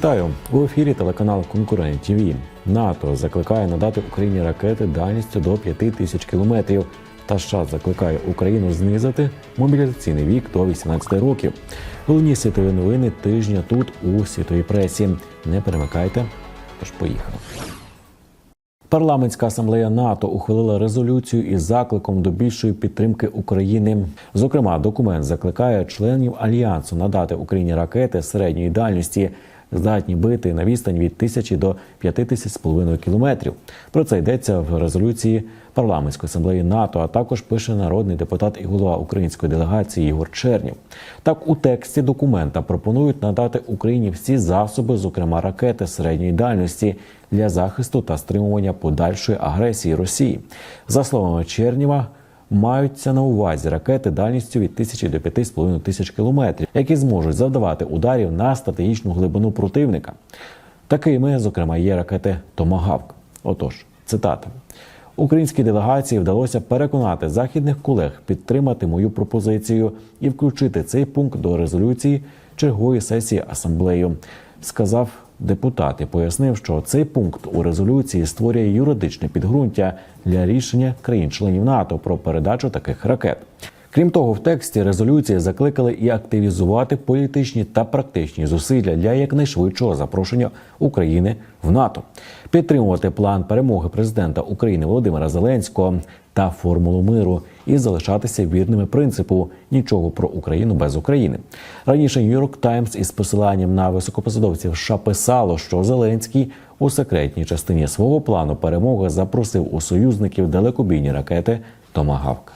Вітаю у ефірі телеканал Конкурент ТВ. НАТО закликає надати Україні ракети дальністю до 5 тисяч кілометрів. Та США закликає Україну знизити мобілізаційний вік до 18 років. Головні світові новини тижня тут у світовій пресі. Не перемикайте, тож поїхали. Парламентська асамблея НАТО ухвалила резолюцію із закликом до більшої підтримки України. Зокрема, документ закликає членів альянсу надати Україні ракети середньої дальності, здатні бити на відстань від тисячі до п'яти тисяч з половиною кілометрів. Про це йдеться в резолюції парламентської асамблеї НАТО. А також пише народний депутат і голова української делегації Ігор Чернів. Так у тексті документа пропонують надати Україні всі засоби, зокрема ракети середньої дальності, для захисту та стримування подальшої агресії Росії. За словами Черніва, маються на увазі ракети дальністю від тисячі до 5,5 тисяч кілометрів, які зможуть завдавати ударів на стратегічну глибину противника. Такими, зокрема, є ракети Томагавк. Отож, цитата. Українській делегації вдалося переконати західних колег підтримати мою пропозицію і включити цей пункт до резолюції чергової сесії асамблею, сказав депутат і пояснив, що цей пункт у резолюції створює юридичне підґрунтя для рішення країн-членів НАТО про передачу таких ракет. Крім того, в тексті резолюції закликали і активізувати політичні та практичні зусилля для якнайшвидшого запрошення України в НАТО, підтримувати план перемоги президента України Володимира Зеленського та формулу миру і залишатися вірними принципу нічого про Україну без України. Раніше Нью-Йорк Таймс із посиланням на високопосадовців США писало, що Зеленський у секретній частині свого плану перемоги запросив у союзників далекобійні ракети Томагавк.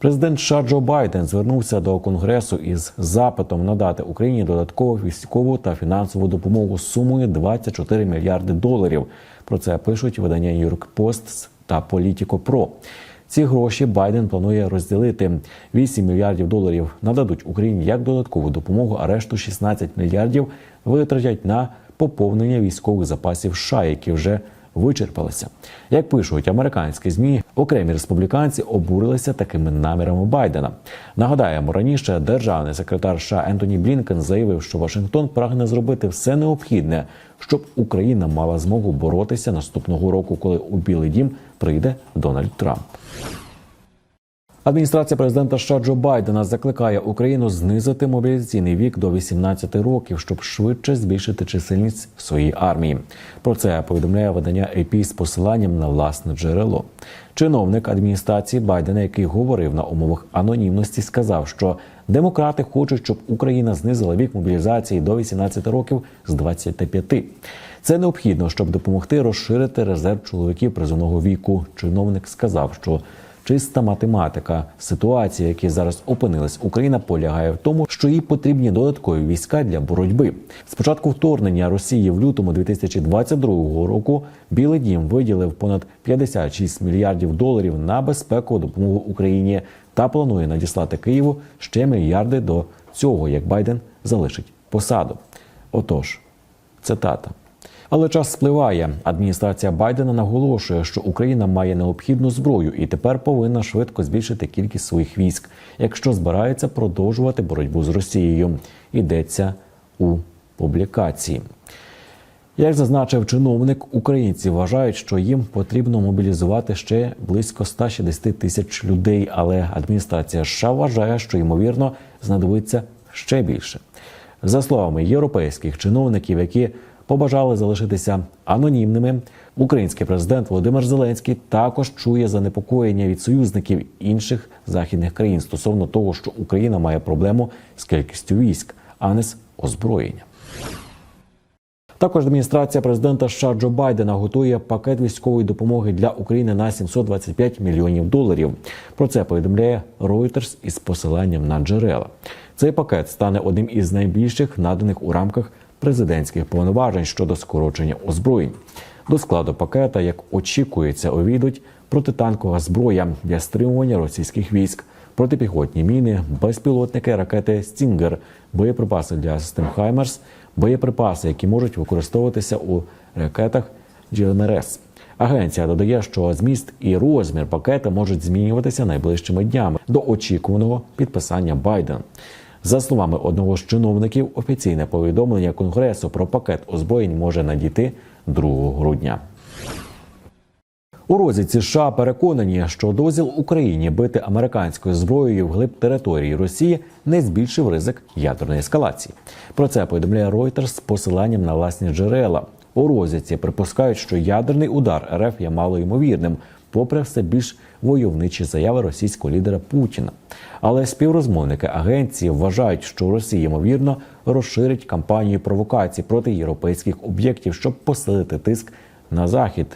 Президент США Джо Байден звернувся до конгресу із запитом надати Україні додаткову військову та фінансову допомогу з сумою 24 мільярди доларів. Про це пишуть видання New York та Politico Pro. Ці гроші Байден планує розділити 8 мільярдів доларів. Нададуть Україні як додаткову допомогу, а решту 16 мільярдів витратять на поповнення військових запасів США, які вже вичерпалися. Як пишуть американські змі, окремі республіканці обурилися такими намірами Байдена. Нагадаємо, раніше державний секретар США Ентоні Блінкен заявив, що Вашингтон прагне зробити все необхідне, щоб Україна мала змогу боротися наступного року, коли у Білий Дім прийде Дональд Трамп. Адміністрація президента США Джо Байдена закликає Україну знизити мобілізаційний вік до 18 років, щоб швидше збільшити чисельність своєї армії. Про це повідомляє видання AP з посиланням на власне джерело. Чиновник адміністрації Байдена, який говорив на умовах анонімності, сказав, що демократи хочуть, щоб Україна знизила вік мобілізації до 18 років з 25. Це необхідно, щоб допомогти розширити резерв чоловіків призовного віку. Чиновник сказав, що Чиста математика ситуації, які зараз опинилась, Україна полягає в тому, що їй потрібні додаткові війська для боротьби. Спочатку вторгнення Росії в лютому 2022 року Білий Дім виділив понад 56 мільярдів доларів на безпекову допомогу Україні та планує надіслати Києву ще мільярди до цього, як Байден залишить посаду. Отож, цитата. Але час спливає. Адміністрація Байдена наголошує, що Україна має необхідну зброю і тепер повинна швидко збільшити кількість своїх військ, якщо збирається продовжувати боротьбу з Росією. Йдеться у публікації. Як зазначив чиновник, українці вважають, що їм потрібно мобілізувати ще близько 160 тисяч людей, але адміністрація США вважає, що ймовірно знадобиться ще більше. За словами європейських чиновників, які побажали залишитися анонімними. Український президент Володимир Зеленський також чує занепокоєння від союзників інших західних країн стосовно того, що Україна має проблему з кількістю військ, а не з озброєнням. Також адміністрація президента США Джо Байдена готує пакет військової допомоги для України на 725 мільйонів доларів. Про це повідомляє Reuters із посиланням на джерела. Цей пакет стане одним із найбільших наданих у рамках президентських повноважень щодо скорочення озброєнь. До складу пакета, як очікується, увійдуть протитанкова зброя для стримування російських військ, протипіхотні міни, безпілотники, ракети Стінгер, боєприпаси для систем Хаймерс, боєприпаси, які можуть використовуватися у ракетах GMRS. Агенція додає, що зміст і розмір пакета можуть змінюватися найближчими днями до очікуваного підписання Байдена. За словами одного з чиновників, офіційне повідомлення Конгресу про пакет озброєнь може надійти 2 грудня. У розвідці США переконані, що дозвіл Україні бити американською зброєю вглиб території Росії не збільшив ризик ядерної ескалації. Про це повідомляє Reuters з посиланням на власні джерела. У розвідці припускають, що ядерний удар РФ є малоймовірним, попри все більш войовничі заяви російського лідера Путіна. Але співрозмовники агенції вважають, що Росія ймовірно розширить кампанію провокацій проти європейських об'єктів, щоб посилити тиск на захід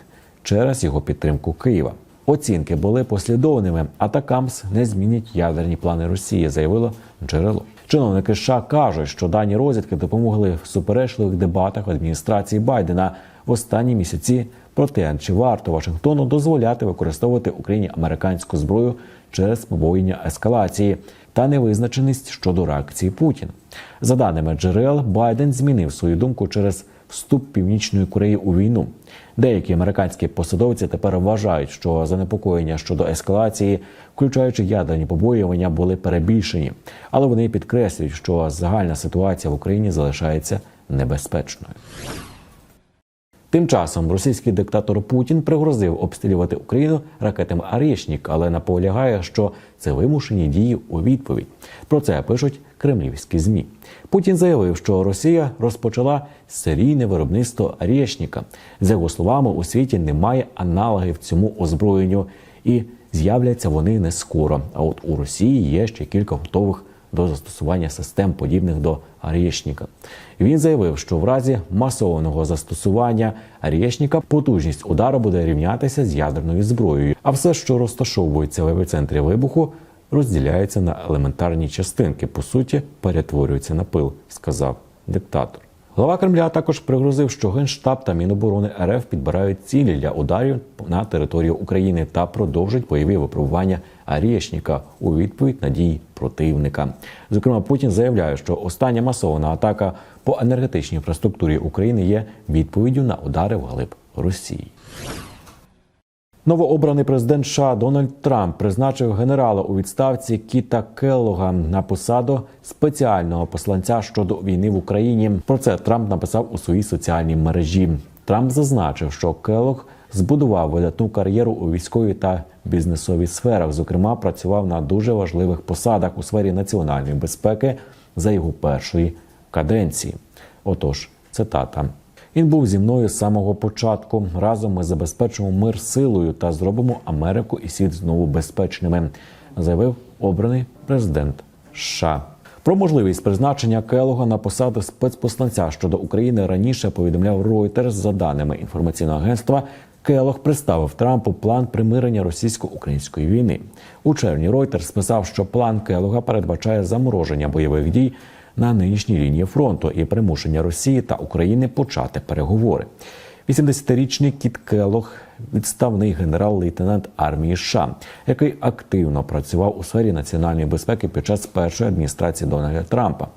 через його підтримку Києва. Оцінки були послідовними. Атакамс не змінять ядерні плани Росії, заявило джерело. Чиновники США кажуть, що дані розвідки допомогли в суперечливих дебатах адміністрації Байдена в останні місяці про те, чи варто Вашингтону дозволяти використовувати Україні американську зброю через побоєння ескалації та невизначеність щодо реакції Путіна. За даними джерел, Байден змінив свою думку через вступ Північної Кореї у війну. Деякі американські посадовці тепер вважають, що занепокоєння щодо ескалації, включаючи ядерні побоювання, були перебільшені, але вони підкреслюють, що загальна ситуація в Україні залишається небезпечною. Тим часом російський диктатор Путін пригрозив обстрілювати Україну ракетами «Арєшнік», але наполягає, що це вимушені дії у відповідь. Про це пишуть кремлівські змі. Путін заявив, що Росія розпочала серійне виробництво «Арєшніка». За його словами, у світі немає аналогів цьому озброєнню, і з'являться вони не скоро. А от у Росії є ще кілька готових до застосування систем, подібних до Арієшніка. Він заявив, що в разі масованого застосування Арієшніка потужність удару буде рівнятися з ядерною зброєю, а все, що розташовується в епіцентрі вибуху, розділяється на елементарні частинки. По суті, перетворюється на пил, сказав диктатор. Глава Кремля також пригрозив, що Генштаб та Міноборони РФ підбирають цілі для ударів на територію України та продовжать бойові випробування Арєшніка у відповідь на дії противника. Зокрема, Путін заявляє, що остання масована атака по енергетичній інфраструктурі України є відповіддю на удари в глиб Росії. Новообраний президент США Дональд Трамп призначив генерала у відставці Кіта Келлога на посаду спеціального посланця щодо війни в Україні. Про це Трамп написав у своїй соціальній мережі. Трамп зазначив, що Келлог збудував видатну кар'єру у військовій та бізнесовій сферах. Зокрема, працював на дуже важливих посадах у сфері національної безпеки за його першої каденції. Отож, цитата. Він був зі мною з самого початку. Разом ми забезпечимо мир силою та зробимо Америку і світ знову безпечними, заявив обраний президент США. Про можливість призначення Келога на посаду спецпосланця щодо України раніше повідомляв Reuters. За даними інформаційного агентства. Келог представив Трампу план примирення російсько-української війни. У червні Reuters писав, що план Келога передбачає замороження бойових дій на нинішній лінії фронту і примушення Росії та України почати переговори. 80-річний Кіт Келог, відставний генерал-лейтенант армії США, який активно працював у сфері національної безпеки під час першої адміністрації Дональда Трампа.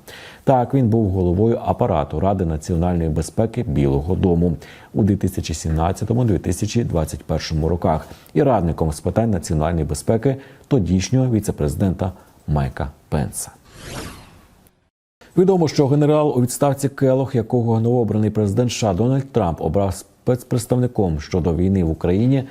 Так він був головою апарату Ради національної безпеки Білого Дому у 2017-2021 роках і радником з питань національної безпеки тодішнього віцепрезидента Майка Пенса. Відомо, що генерал у відставці Келох, якого новообраний президент США Дональд Трамп обрав спецпредставником щодо війни в Україні,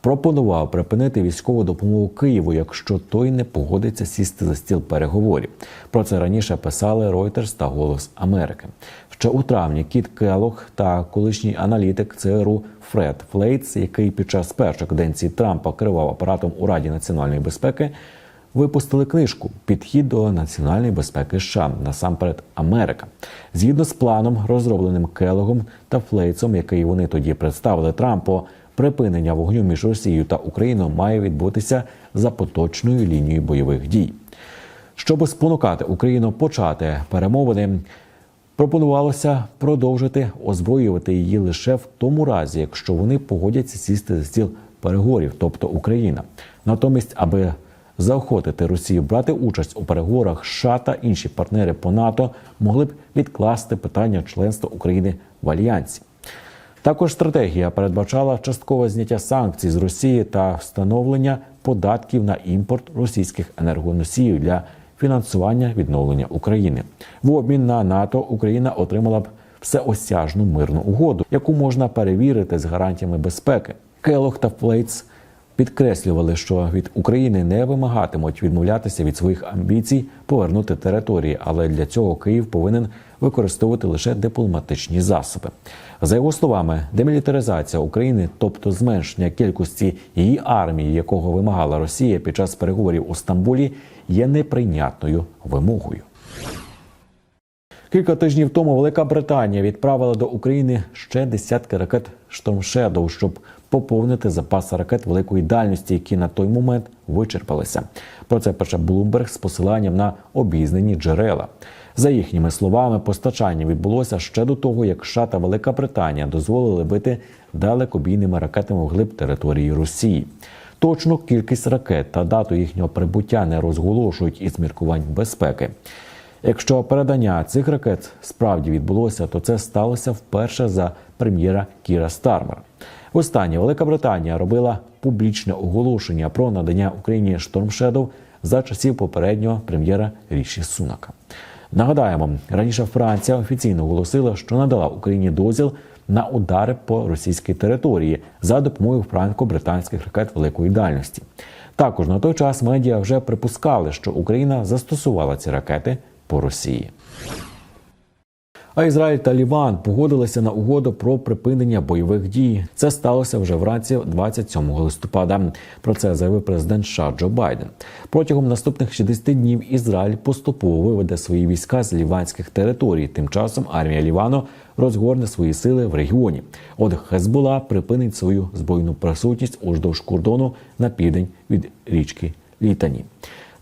пропонував припинити військову допомогу Києву, якщо той не погодиться сісти за стіл переговорів. Про це раніше писали Reuters та Голос Америки. Ще у травні Кіт Келох та колишній аналітик ЦРУ Фред Флейтс, який під час першої каденції Трампа керував апаратом у Раді національної безпеки випустили книжку Підхід до національної безпеки США насамперед Америка. Згідно з планом, розробленим Келогом та Флейцом, який вони тоді представили Трампу, припинення вогню між Росією та Україною має відбутися за поточною лінією бойових дій. Щоб спонукати Україну почати перемовини. Пропонувалося продовжити озброювати її лише в тому разі, якщо вони погодяться сісти за стіл переговорів, тобто Україна. Натомість, аби заохотити Росію брати участь у переговорах, США та інші партнери по НАТО могли б відкласти питання членства України в альянсі. Також стратегія передбачала часткове зняття санкцій з Росії та встановлення податків на імпорт російських енергоносіїв для фінансування відновлення України. В обмін на НАТО Україна отримала б всеосяжну мирну угоду, яку можна перевірити з гарантіями безпеки. Келох та Флейтс підкреслювали, що від України не вимагатимуть відмовлятися від своїх амбіцій повернути території, але для цього Київ повинен використовувати лише дипломатичні засоби. За його словами, демілітаризація України, тобто зменшення кількості її армії, якого вимагала Росія під час переговорів у Стамбулі, є неприйнятною вимогою. Кілька тижнів тому Велика Британія відправила до України ще десятки ракет Shadow, щоб поповнити запаси ракет великої дальності, які на той момент вичерпалися. Про це пише Bloomberg з посиланням на обізнані джерела. За їхніми словами, постачання відбулося ще до того, як США та Велика Британія дозволили бити далекобійними ракетами вглиб території Росії. Точну кількість ракет та дату їхнього прибуття не розголошують із міркувань безпеки. Якщо передання цих ракет справді відбулося, то це сталося вперше за прем'єра Кіра Стармера. Востаннє Велика Британія робила публічне оголошення про надання Україні Shadow за часів попереднього прем'єра Ріші Сунака. Нагадаємо, раніше Франція офіційно оголосила, що надала Україні дозвіл на удари по російській території за допомогою франко-британських ракет великої дальності. Також на той час медіа вже припускали, що Україна застосувала ці ракети по Росії. А Ізраїль та Ліван погодилися на угоду про припинення бойових дій. Це сталося вже вранці 27 листопада. Про це заявив президент США Джо Байден. Протягом наступних 60 днів Ізраїль поступово виведе свої війська з ліванських територій. Тим часом армія Лівану розгорне свої сили в регіоні. От Хезбула припинить свою збройну присутність уздовж кордону на південь від річки Літані.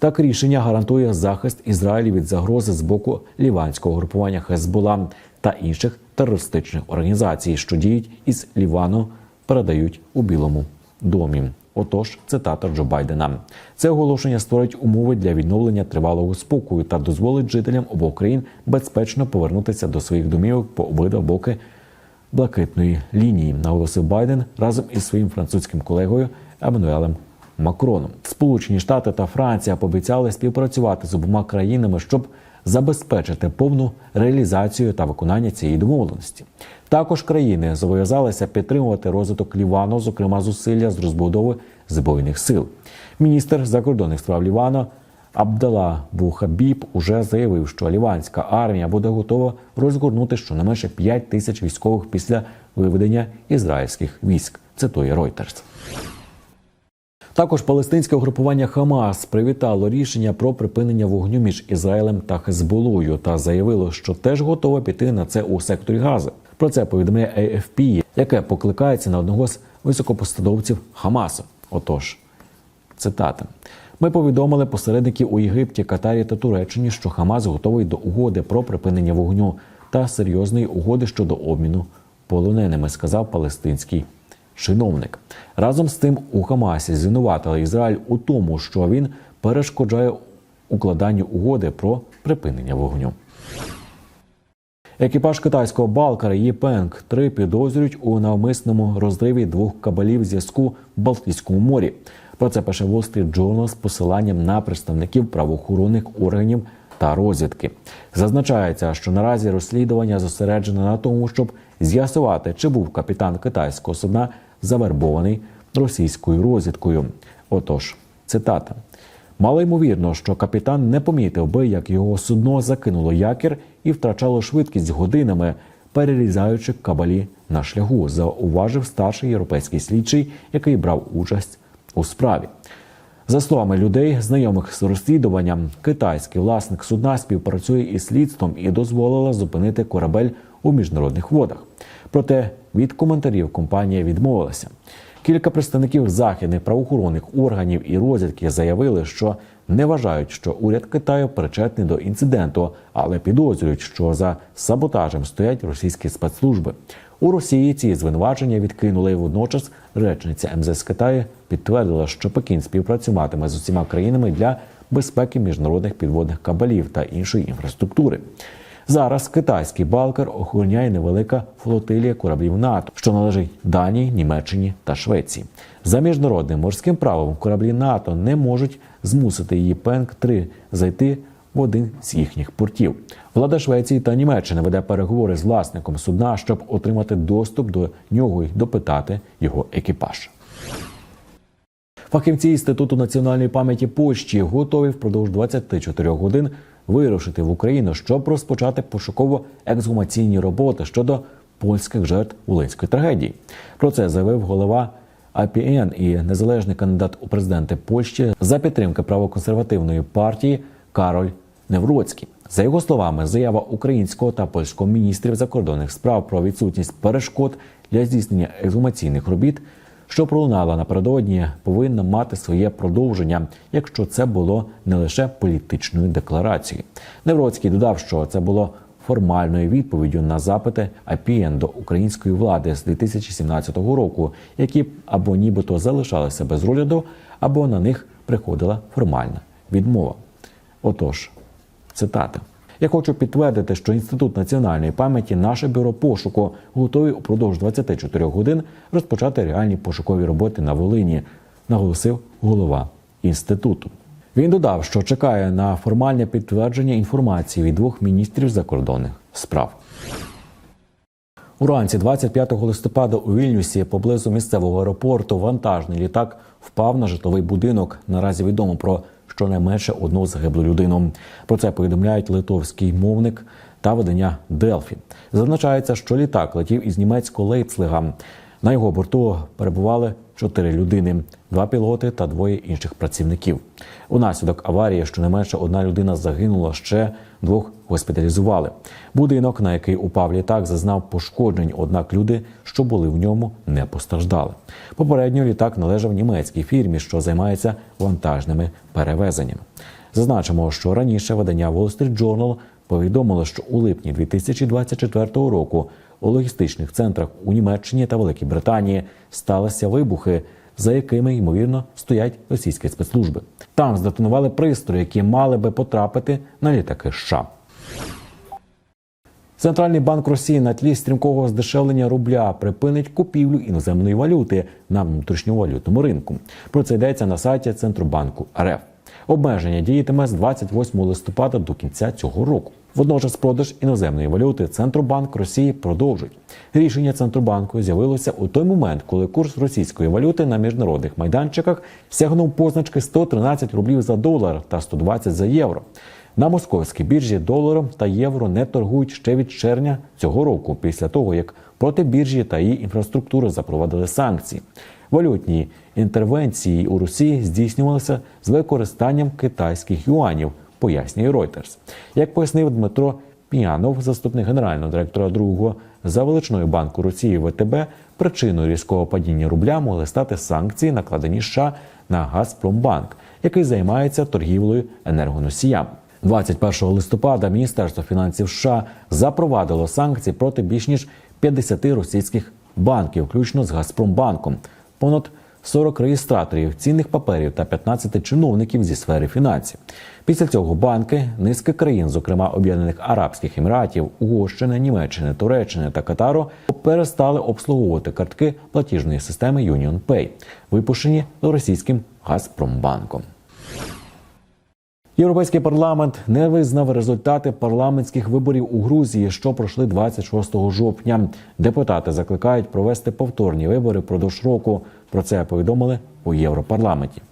Так рішення гарантує захист Ізраїлю від загрози з боку ліванського групування Хезбула та інших терористичних організацій, що діють із Лівану, передають у Білому домі. Отож, цитата Джо Байдена. Це оголошення створить умови для відновлення тривалого спокою та дозволить жителям обох країн безпечно повернутися до своїх домівок по обидва боки блакитної лінії, наголосив Байден разом із своїм французьким колегою Еммануелем Макроном. Сполучені Штати та Франція пообіцяли співпрацювати з обома країнами, щоб забезпечити повну реалізацію та виконання цієї домовленості. Також країни зобов'язалися підтримувати розвиток Лівану, зокрема зусилля з розбудови збройних сил. Міністр закордонних справ Лівану Абдала Бухабіб уже заявив, що ліванська армія буде готова розгорнути щонайменше 5 тисяч військових після виведення ізраїльських військ. Цитує Reuters. Також палестинське угрупування Хамас привітало рішення про припинення вогню між Ізраїлем та Хезболою та заявило, що теж готове піти на це у секторі Гази. Про це повідомляє AFP, яке покликається на одного з високопосадовців Хамасу. Отож, цитата. Ми повідомили посередників у Єгипті, Катарі та Туреччині, що Хамас готовий до угоди про припинення вогню та серйозної угоди щодо обміну полоненими, сказав палестинський чиновник. Разом з тим у Хамасі звинуватили Ізраїль у тому, що він перешкоджає укладанню угоди про припинення вогню. Екіпаж китайського балкара Єпенг 3 підозрюють у навмисному розриві двох кабелів зв'язку в Балтійському морі. Про це пише Wall Street Journal з посиланням на представників правоохоронних органів та розвідки. Зазначається, що наразі розслідування зосереджене на тому, щоб з'ясувати, чи був капітан китайського судна завербований російською розвідкою. Отож, цитата. Мало ймовірно, що капітан не помітив би, як його судно закинуло якір і втрачало швидкість годинами, перерізаючи кабалі на шляху, зауважив старший європейський слідчий, який брав участь у справі. За словами людей, знайомих з розслідуванням, китайський власник судна співпрацює із слідством і дозволила зупинити корабель у міжнародних водах. Проте від коментарів компанія відмовилася. Кілька представників західних правоохоронних органів і розвідки заявили, що не вважають, що уряд Китаю причетний до інциденту, але підозрюють, що за саботажем стоять російські спецслужби. У Росії ці звинувачення відкинули. Водночас речниця МЗС Китаю підтвердила, що Пекін співпрацюватиме з усіма країнами для безпеки міжнародних підводних кабелів та іншої інфраструктури. Зараз китайський балкер охороняє невелика флотилія кораблів НАТО, що належить Данії, Німеччині та Швеції. За міжнародним морським правом кораблі НАТО не можуть змусити її пенк 3 зайти в один з їхніх портів. Влада Швеції та Німеччини веде переговори з власником судна, щоб отримати доступ до нього і допитати його екіпаж. Фахівці інституту національної пам'яті Польщі готові впродовж 24 годин вирушити в Україну, щоб розпочати пошуково-ексгумаційні роботи щодо польських жертв Волинської трагедії. Про це заявив голова АПН і незалежний кандидат у президенти Польщі за підтримки правоконсервативної партії Кароль Невроцький. За його словами, заява українського та польського міністрів закордонних справ про відсутність перешкод для здійснення ексгумаційних робіт що пролунала напередодні, повинна мати своє продовження, якщо це було не лише політичною декларацією. Невроцький додав, що це було формальною відповіддю на запити АПІН до української влади з 2017 року, які або нібито залишалися без розгляду, або на них приходила формальна відмова. Отож, цитата. Я хочу підтвердити, що інститут національної пам'яті, наше бюро пошуку, готові упродовж 24 годин розпочати реальні пошукові роботи на Волині, наголосив голова інституту. Він додав, що чекає на формальне підтвердження інформації від двох міністрів закордонних справ. Уранці 25 листопада у Вільнюсі поблизу місцевого аеропорту вантажний літак впав на житловий будинок. Наразі відомо про щонайменше одну загиблу людину. Про це повідомляють литовський мовник та видання Делфі. Зазначається, що літак летів із німецького Лейпцлига. На його борту перебували чотири людини: два пілоти та двоє інших працівників. Унаслідок аварії щонайменше одна людина загинула, ще двох госпіталізували. Будинок, на який упав літак, зазнав пошкоджень, однак люди, що були в ньому, не постраждали. Попередньо літак належав німецькій фірмі, що займається вантажними перевезеннями. Зазначимо, що раніше видання Wall Street Journal повідомило, що у липні 2024 року у логістичних центрах у Німеччині та Великій Британії сталися вибухи, за якими ймовірно стоять російські спецслужби. Там здетонували пристрої, які мали би потрапити на літаки США. Центральний банк Росії на тлі стрімкого здешевлення рубля припинить купівлю іноземної валюти на внутрішньовалютному ринку. Про це йдеться на сайті Центробанку РФ. Обмеження діятиме з 28 листопада до кінця цього року. Водночас продаж іноземної валюти Центробанк Росії продовжить. Рішення Центробанку з'явилося у той момент, коли курс російської валюти на міжнародних майданчиках сягнув позначки 113 рублів за долар та 120 за євро. На московській біржі доларом та євро не торгують ще від червня цього року, після того як проти біржі та її інфраструктури запровадили санкції. Валютні інтервенції у Росії здійснювалися з використанням китайських юанів, пояснює Reuters. Як пояснив Дмитро Піянов, заступник генерального директора другого за величиною банку Росії ВТБ, причиною різкого падіння рубля могли стати санкції, накладені США на Газпромбанк, який займається торгівлею енергоносіями. 21 листопада Міністерство фінансів США запровадило санкції проти більш ніж 50 російських банків, включно з Газпромбанком, понад 40 реєстраторів цінних паперів та 15 чиновників зі сфери фінансів. Після цього банки низки країн, зокрема Об'єднаних Арабських Еміратів, Угорщини, Німеччини, Туреччини та Катару, перестали обслуговувати картки платіжної системи UnionPay, випущені російським Газпромбанком. Європейський парламент не визнав результати парламентських виборів у Грузії, що пройшли 26 жовтня. Депутати закликають провести повторні вибори впродовж року. Про це повідомили у Європарламенті.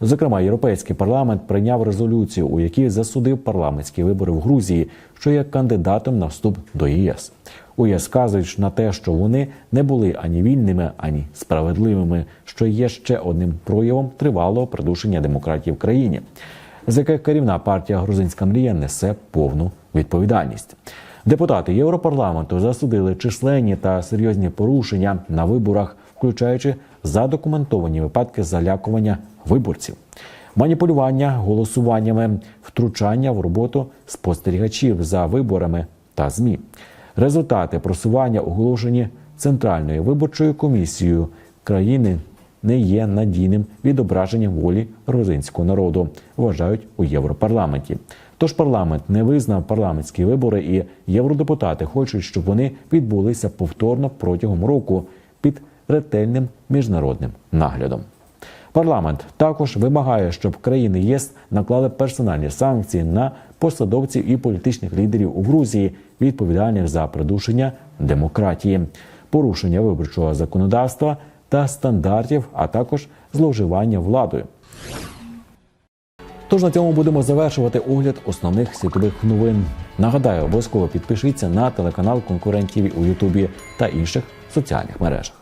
Зокрема, європейський парламент прийняв резолюцію, у якій засудив парламентські вибори в Грузії, що є кандидатом на вступ до ЄС. У ЄС вказують на те, що вони не були ані вільними, ані справедливими, що є ще одним проявом тривалого придушення демократії в країні з яких керівна партія Грузинська мрія несе повну відповідальність. Депутати Європарламенту засудили численні та серйозні порушення на виборах, включаючи задокументовані випадки залякування виборців, маніпулювання голосуваннями, втручання в роботу спостерігачів за виборами та змі. Результати просування оголошені центральною виборчою комісією країни не є надійним відображенням волі грузинського народу, вважають у Європарламенті. Тож парламент не визнав парламентські вибори, і євродепутати хочуть, щоб вони відбулися повторно протягом року під ретельним міжнародним наглядом. Парламент також вимагає, щоб країни ЄС наклали персональні санкції на посадовців і політичних лідерів у Грузії, відповідальних за придушення демократії, порушення виборчого законодавства та стандартів, а також зловживання владою. Тож на цьому будемо завершувати огляд основних світових новин. Нагадаю, обов'язково підпишіться на телеканал конкурентів у Ютубі та інших соціальних мережах.